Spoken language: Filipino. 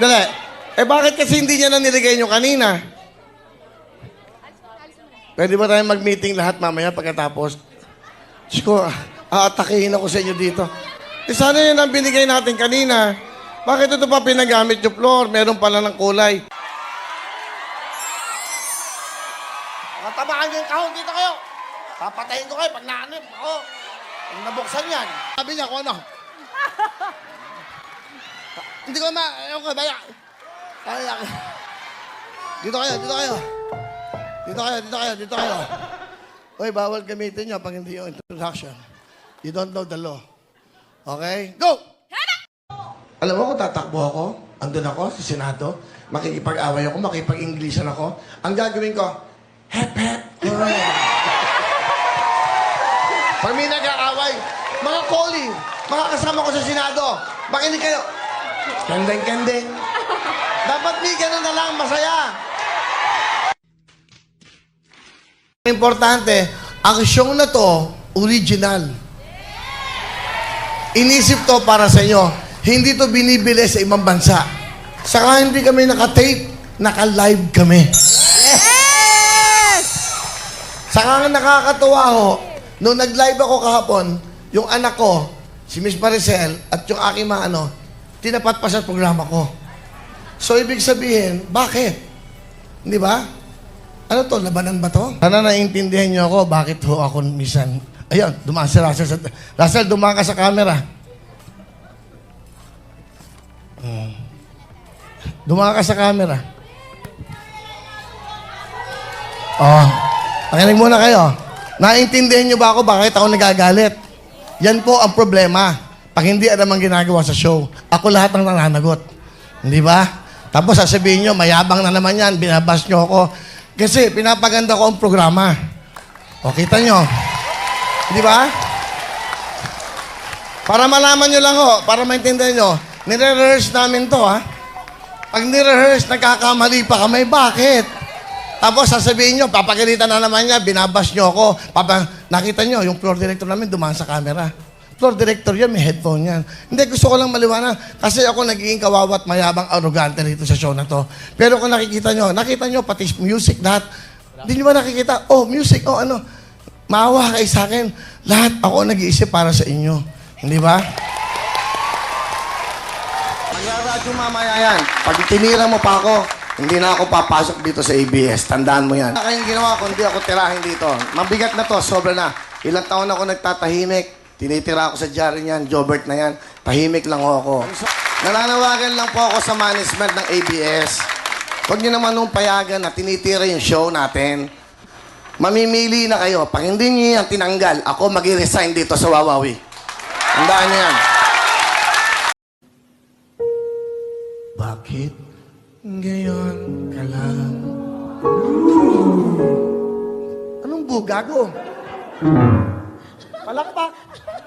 Dali. Eh bakit kasi hindi niya na nilagay nyo kanina? Pwede ba tayo mag-meeting lahat mamaya pagkatapos? Diyos ko, aatakihin ako sa inyo dito. Eh sana yun ang binigay natin kanina. Bakit ito pa pinagamit yung floor? Meron pala ng kulay. Matamaan yung kahon dito kayo. Papatayin ko kayo pag naanip ako. Pag nabuksan yan. Sabi niya kung ano. Hindi ko ma... Ewan ko, baya. Kaya. Dito kayo, dito kayo. Dito kayo, dito kayo, dito kayo. Uy, bawal gamitin nyo pag hindi yung introduction. You don't know the law. Okay? Go! Alam mo kung tatakbo ako, andun ako sa Senado, makikipag-away ako, makipag-Englishan ako, ang gagawin ko, hep, hep, hooray. Pag may nag-aaway, mga calling, mga kasama ko sa Senado, makinig kayo. Kendeng. Dapat may ganun na lang, masaya. Importante, ang show na to, original. Inisip to para sa inyo. Hindi to binibili sa ibang bansa. Saka hindi kami naka-tape, naka-live kami. Saka nga nakakatuwa ho, nung nag-live ako kahapon, yung anak ko, si Miss Maricel, at yung aking mga ano, tinapat pa sa programa ko. So, ibig sabihin, bakit? Hindi ba? Ano to? Labanan ba to? Sana naiintindihan niyo ako bakit ho ako minsan... Ayun, dumaan si Russell. Sa, Russell, dumaan ka sa camera. Hmm. Dumaan ka sa camera. Oh, pakinig muna kayo. Naiintindihan niyo ba ako bakit ako nagagalit? Yan po ang problema. Pag hindi alam ang ginagawa sa show, ako lahat ang nananagot. Hindi ba? Tapos sasabihin nyo, mayabang na naman yan, binabas nyo ako. Kasi pinapaganda ko ang programa. O, kita nyo. Di ba? Para malaman nyo lang ho, para maintindihan nyo, nire-rehearse namin to ha. Pag nire-rehearse, nagkakamali pa kami, bakit? Tapos sasabihin nyo, papagalitan na naman niya, binabas nyo ako. Papa, nakita nyo, yung floor director namin dumaan sa camera. Floor director yan, may headphone yan. Hindi, gusto ko lang maliwanag. Kasi ako nagiging kawawat, mayabang, arrogante rito sa show na to. Pero kung nakikita nyo, nakita nyo, pati music, lahat. Hindi nyo ba nakikita? Oh, music, oh ano. Maawa kayo sa akin. Lahat ako nag-iisip para sa inyo. Hindi ba? Magra-radyo mamaya yan. Pag tinira mo pa ako, hindi na ako papasok dito sa ABS. Tandaan mo yan. Wala kayong ginawa kundi ako tirahin dito. Mabigat na to, sobra na. Ilang taon ako nagtatahimik. Tinitira ako sa diary niyan, Jobert na yan. Tahimik lang ho ako. Nananawagan lang po ako sa management ng ABS. Huwag niyo naman nung payagan na tinitira yung show natin. Mamimili na kayo. Pag hindi niyo yan tinanggal, ako mag-resign dito sa Wawawi. Tandaan niyo yan. Bakit ngayon ka lang? Anong bugago? Palakpak. Sigaw